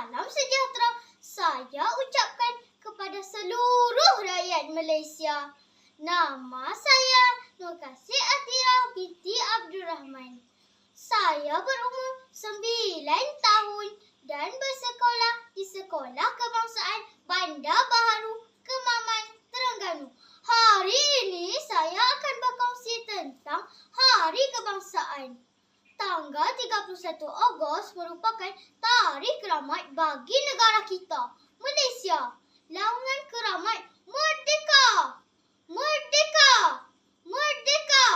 Salam sejahtera. Saya ucapkan kepada seluruh rakyat Malaysia. Nama saya Nur Kasih Atira binti Abdul Rahman. Saya berumur 9 tahun dan bersekolah di Sekolah Kebangsaan 31 Ogos merupakan tarikh keramat bagi negara kita, Malaysia. Laungan keramat Merdeka! Merdeka! Merdeka!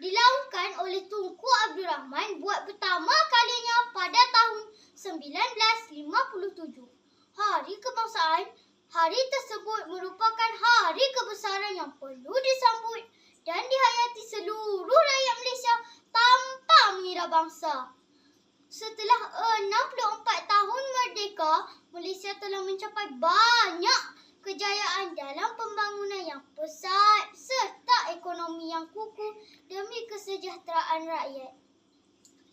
Dilaungkan oleh Tunku Abdul Rahman buat pertama kalinya pada tahun 1957. Hari Kebangsaan Hari tersebut merupakan hari kebesaran yang perlu disambut dan dihayati seluruh rakyat Malaysia tanpa mengira bangsa. Setelah 64 tahun merdeka, Malaysia telah mencapai banyak kejayaan dalam pembangunan yang pesat serta ekonomi yang kukuh demi kesejahteraan rakyat.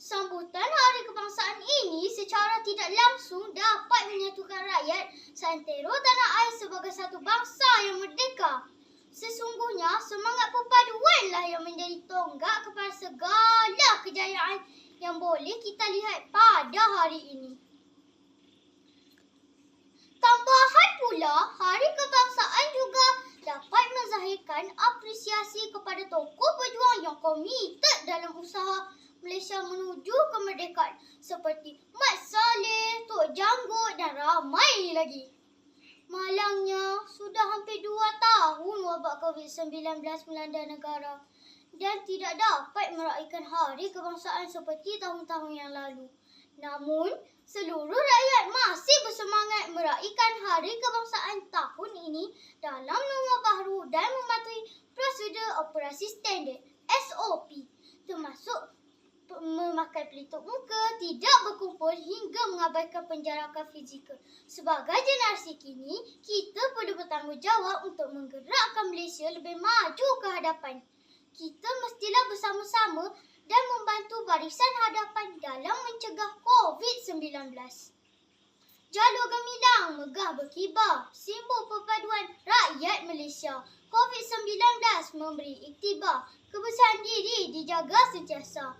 Sambutan Hari Kebangsaan ini secara tidak langsung dapat menyatukan rakyat santero tanah air sebagai satu bangsa yang merdeka. Sesungguhnya semangat perpaduanlah yang menjadi tonggak kepada segala kejayaan yang boleh kita lihat pada hari ini. Tambahan pula, Hari Kebangsaan juga dapat menzahirkan apresiasi kepada tokoh pejuang yang komited dalam usaha Malaysia menuju kemerdekaan seperti Mat Saleh, Tok Janggut dan ramai lagi. Malangnya, sudah hampir dua tahun wabak COVID-19 melanda negara dan tidak dapat meraihkan hari kebangsaan seperti tahun-tahun yang lalu. Namun, seluruh rakyat masih bersemangat meraihkan hari kebangsaan tahun ini dalam norma baru dan mematuhi prosedur operasi standard SOP termasuk memakai pelitup muka, tidak berkumpul hingga mengabaikan penjarakan fizikal. Sebagai generasi kini, kita perlu bertanggungjawab untuk menggerakkan Malaysia lebih maju ke hadapan. Kita mestilah bersama-sama dan membantu barisan hadapan dalam mencegah COVID-19. Jalur gemilang megah berkibar, simbol perpaduan rakyat Malaysia. COVID-19 memberi iktibar, kebersihan diri dijaga sentiasa.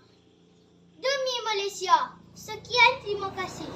Demi Malaysia. Sekian, terima kasih.